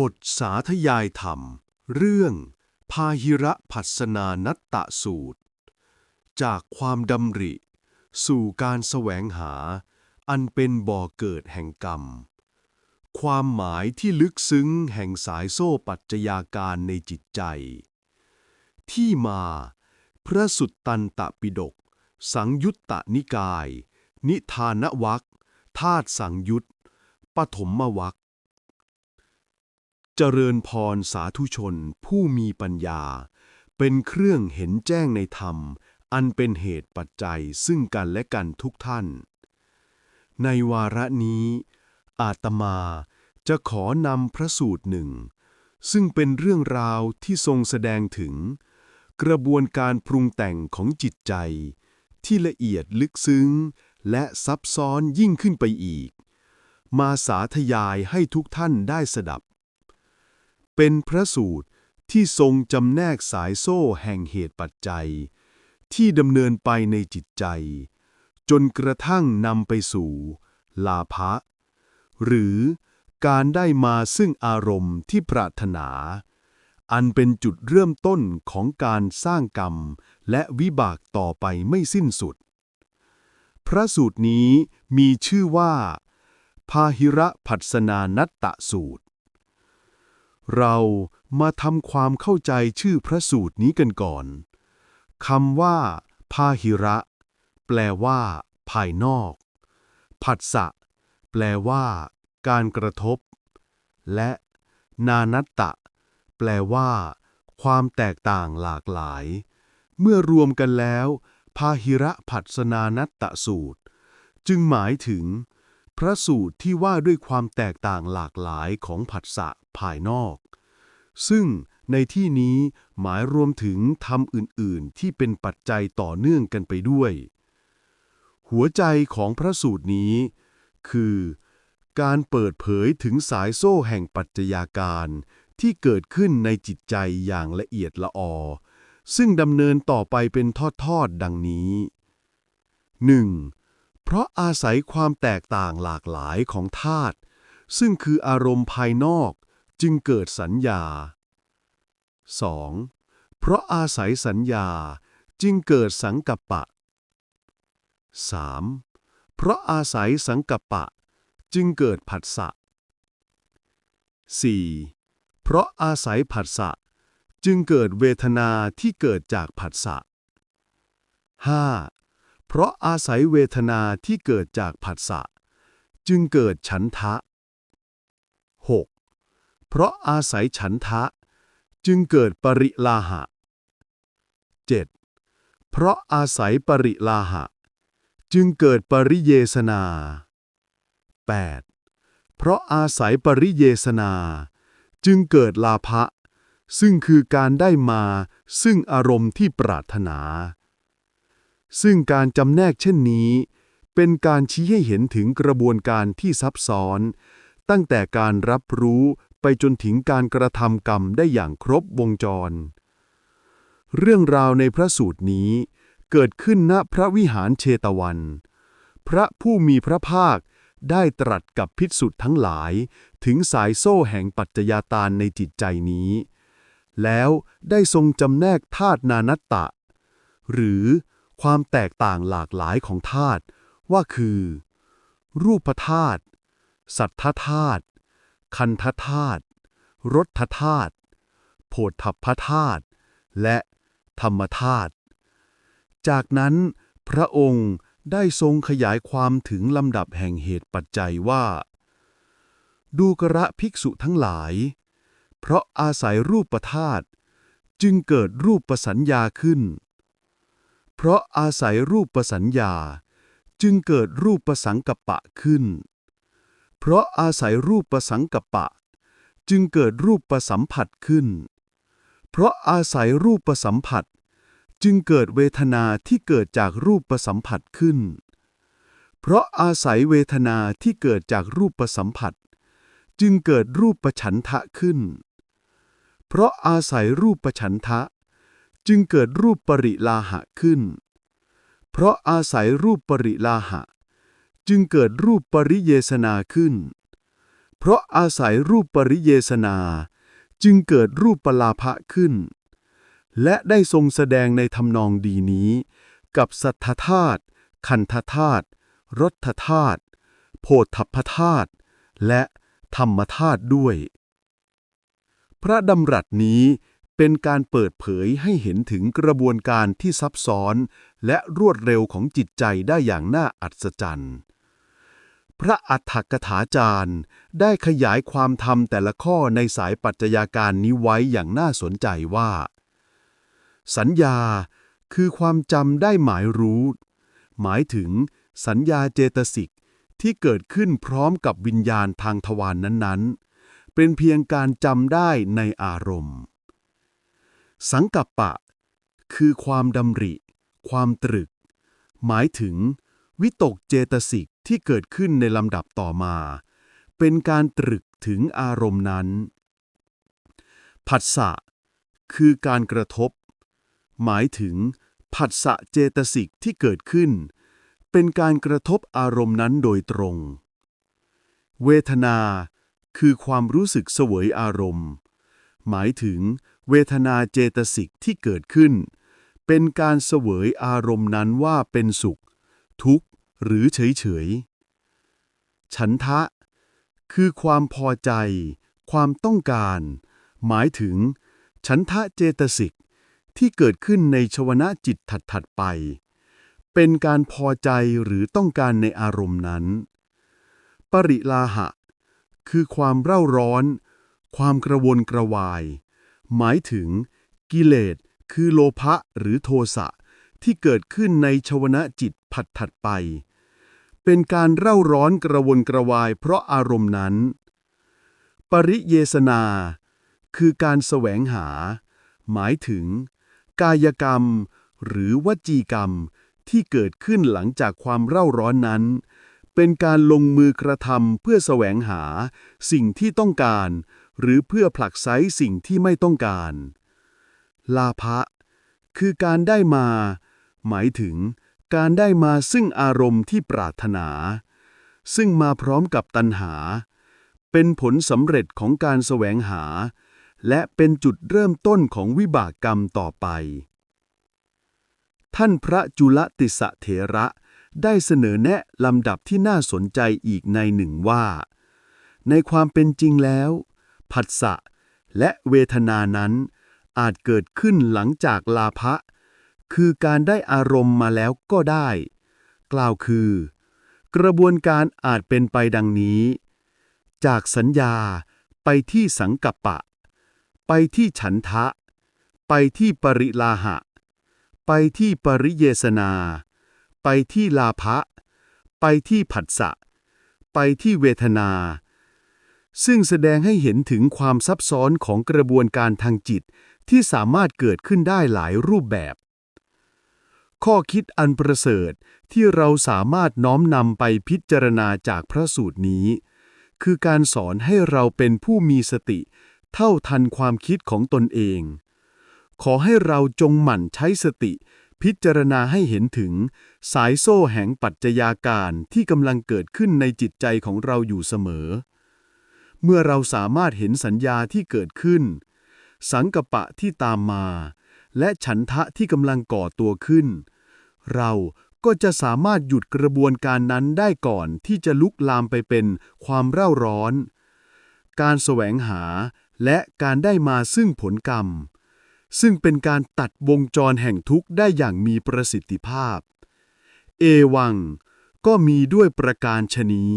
บทสาธยายธรรม เรื่อง พาหิระพัสนานัตตะสูตร จากความดำริ สู่การแสวงหา อันเป็นบ่อเกิดแห่งกรรม ความหมายที่ลึกซึ้งแห่งสายโซ่ปัจจัยาการในจิตใจ ที่มา พระสุตตันตปิฎกสังยุตตนิกาย นิทานวักธาตุสังยุตปฐมวัก เจริญพรสาธุชนผู้มีปัญญา เป็นเครื่องเห็นแจ้งในธรรม อันเป็นเหตุปัจจัยซึ่งกันและกันทุกท่าน ในวาระนี้ อาตมาจะขอนำพระสูตรหนึ่ง ซึ่งเป็นเรื่องราวที่ทรงแสดงถึง กระบวนการปรุงแต่งของจิตใจ ที่ละเอียดลึกซึ้ง และซับซ้อนยิ่งขึ้นไปอีก มาสาธยายให้ทุกท่านได้สดับ เป็นพระสูตรที่ทรงจำแนกสายโซ่แห่งเหตุปัจจัย ที่ดำเนินไปในจิตใจ จนกระทั่งนำไปสู่ ลาภะหรือการได้มาซึ่งอารมณ์ที่ปรารถนา อันเป็นจุดเริ่มต้นของการสร้างกรรมและวิบากต่อไปไม่สิ้นสุด พระสูตรนี้มีชื่อว่า พาหิระผัสนานัตตะสูตร เรามาทำความเข้าใจชื่อพระสูตรนี้กันก่อนคำว่า พาหิระ แปลว่า ภายนอก ผัสสะ แปลว่า การกระทบ และ นานัตตะ แปลว่า ความแตกต่างหลากหลาย เมื่อรวมกันแล้ว พาหิระผัสนานัตตะสูตร จึงหมายถึง พระสูตรที่ว่าด้วยความแตกต่างหลากหลายของผัสสะภายนอก ซึ่งในที่นี้หมายรวมถึงธรรมอื่น ๆ ที่เป็นปัจจัยต่อเนื่องกันไปด้วย หัวใจของพระสูตรนี้ คือ การเปิดเผยถึงสายโซ่แห่งปัจจัยาการที่เกิดขึ้นในจิตใจอย่างละเอียดละออ ซึ่งดำเนินต่อไปเป็นทอด ๆ ดังนี้ 1. เพราะอาศัยความแตกต่างหลากหลายของธาตุซึ่งคืออารมณ์ภายนอกจึงเกิดสัญญา 2. เพราะอาศัยสัญญาจึงเกิดสังกัปปะ 3. เพราะอาศัยสังกัปปะ จึงเกิดผัสสะ 4. เพราะอาศัยผัสสะ จึงเกิดเวทนาที่เกิดจากผัสสะ 5. เพราะอาศัยเวทนาที่เกิดจากผัสสะ จึงเกิดฉันทะ 6. เพราะอาศัยฉันทะ จึงเกิดปริลาหะ 7. เพราะอาศัยปริลาหะ จึงเกิดปริเยสนา 8. เพราะอาศัยปริเยสนา จึงเกิดลาภะซึ่งคือการได้มาซึ่งอารมณ์ที่ปรารถนา ซึ่งการจำแนกเช่นนี้ เป็นการชี้ให้เห็นถึงกระบวนการที่ซับซ้อน ตั้งแต่การรับรู้ไปจนถึงการกระทำกรรมได้อย่างครบวงจร เรื่องราวในพระสูตรนี้ เกิดขึ้นณพระวิหารเชตวัน พระผู้มีพระภาคได้ตรัสกับภิกษุทั้งหลาย ถึงสายโซ่แห่งปัจจยาตานในจิตใจนี้ แล้วได้ทรงจำแนกธาตุนานัตตะ หรือ ความแตกต่างหลากหลายของธาตุว่าคือ รูปธาตุสัทธธาตุคันธธาตุรสธาตุโผฏฐัพพธาตุและธรรมธาตุจากนั้นพระองค์ได้ทรงขยายความถึงลำดับแห่งเหตุปัจจัยว่า ดูกระภิกษุทั้งหลาย เพราะอาศัยรูปธาตุจึงเกิดรูปประสัญญาขึ้น เพราะอาศัยรูปประสัญญา จึงเกิดรูปประสังกปะขึ้น เพราะอาศัยรูปประสังกปะ จึงเกิดรูปประสัมผัสขึ้น เพราะอาศัยรูปประสัมผัส จึงเกิดเวทนาที่เกิดจากรูปประสัมผัสขึ้น เพราะอาศัยเวทนาที่เกิดจากรูปประสัมผัส จึงเกิดรูปประฉันทะขึ้น เพราะอาศัยรูปประฉันทะ จึงเกิดรูปปริลาหะขึ้น เพราะอาศัยรูปปริลาหะ จึงเกิดรูปปริเยสนาขึ้น เพราะอาศัยรูปปริเยสนา จึงเกิดรูปปลาภะขึ้น และได้ทรงแสดงในทำนองดีนี้ กับสัทธธาตุคันธธาตุรสธาตุโพธพธาตุและธรรมธาตุด้วย พระดำรัสนี้ เป็นการเปิดเผยให้เห็นถึงกระบวนการที่ซับซ้อน และรวดเร็วของจิตใจได้อย่างน่าอัศจรรย์ พระอัฏฐกถาจารย์ ได้ขยายความธรรมแต่ละข้อในสายปัจจัยาการนี้ไว้อย่างน่าสนใจว่า สัญญาคือความจำได้หมายรู้ หมายถึงสัญญาเจตสิกที่เกิดขึ้นพร้อมกับวิญญาณทางทวารนนั้นๆ เป็นเพียงการจำได้ในอารมณ์ สังกัปปะ คือความดำริ ความตรึก หมายถึง วิตกเจตสิกที่เกิดขึ้นในลำดับต่อมา เป็นการตรึกถึงอารมณ์นั้น ผัสสะ คือการกระทบ หมายถึง ผัสสะเจตสิกที่เกิดขึ้น เป็นการกระทบอารมณ์นั้นโดยตรง เวทนา คือความรู้สึกเสวยอารมณ์ หมายถึง เวทนาเจตสิกที่เกิดขึ้น เป็นการเสวยอารมณ์นั้นว่าเป็นสุข ทุกข์ หรือเฉยเฉยฉันทะ คือความพอใจ ความต้องการ หมายถึง ฉันทะเจตสิกที่เกิดขึ้นในชวนะจิตถัดๆไป เป็นการพอใจหรือต้องการในอารมณ์นั้น ปริลาหะ คือความเร่าร้อน ความกระวนกระวาย หมายถึง กิเลสคือโลภะหรือโทสะที่เกิดขึ้นในชวนะจิตผัดถัดไป เป็นการเร่าร้อนกระวนกระวายเพราะอารมณ์นั้น ปริเยสนา คือการแสวงหา หมายถึง กายกรรม หรือวจีกรรมที่เกิดขึ้นหลังจากความเร่าร้อนนั้น เป็นการลงมือกระทำเพื่อแสวงหา สิ่งที่ต้องการ หรือเพื่อผลักไสสิ่งที่ไม่ต้องการ ลาภะคือการได้มา หมายถึงการได้มาซึ่งอารมณ์ที่ปรารถนา ซึ่งมาพร้อมกับตัณหา เป็นผลสำเร็จของการแสวงหา และเป็นจุดเริ่มต้นของวิบากกรรมต่อไป ท่านพระจุลติสะเถระได้เสนอแนะลำดับที่น่าสนใจอีกในหนึ่งว่า ในความเป็นจริงแล้ว ผัสสะ และเวทนานั้น อาจเกิดขึ้นหลังจากลาภะ คือการได้อารมณ์มาแล้วก็ได้ กล่าวคือ กระบวนการอาจเป็นไปดังนี้ จากสัญญาไปที่สังกัปปะ ไปที่ฉันทะ ไปที่ปริลาหะ ไปที่ปริเยสนา ไปที่ลาภะ ไปที่ผัสสะ ไปที่เวทนา ซึ่งแสดงให้เห็นถึงความซับซ้อนของกระบวนการทางจิต ที่สามารถเกิดขึ้นได้หลายรูปแบบ ข้อคิดอันประเสริฐที่เราสามารถน้อมนำไปพิจารณาจากพระสูตรนี้ คือการสอนให้เราเป็นผู้มีสติ เท่าทันความคิดของตนเอง ขอให้เราจงหมั่นใช้สติ พิจารณาให้เห็นถึง สายโซ่แห่งปัจจัยาการที่กำลังเกิดขึ้นในจิตใจของเราอยู่เสมอ เมื่อเราสามารถเห็นสัญญาที่เกิดขึ้น สังกปะที่ตามมา และฉันทะที่กำลังก่อตัวขึ้น เราก็จะสามารถหยุดกระบวนการนั้นได้ก่อนที่จะลุกลามไปเป็นความเร่าร้อน การแสวงหาและการได้มาซึ่งผลกรรม ซึ่งเป็นการตัดวงจรแห่งทุกข์ได้อย่างมีประสิทธิภาพ เอวัง ก็มีด้วยประการชนี้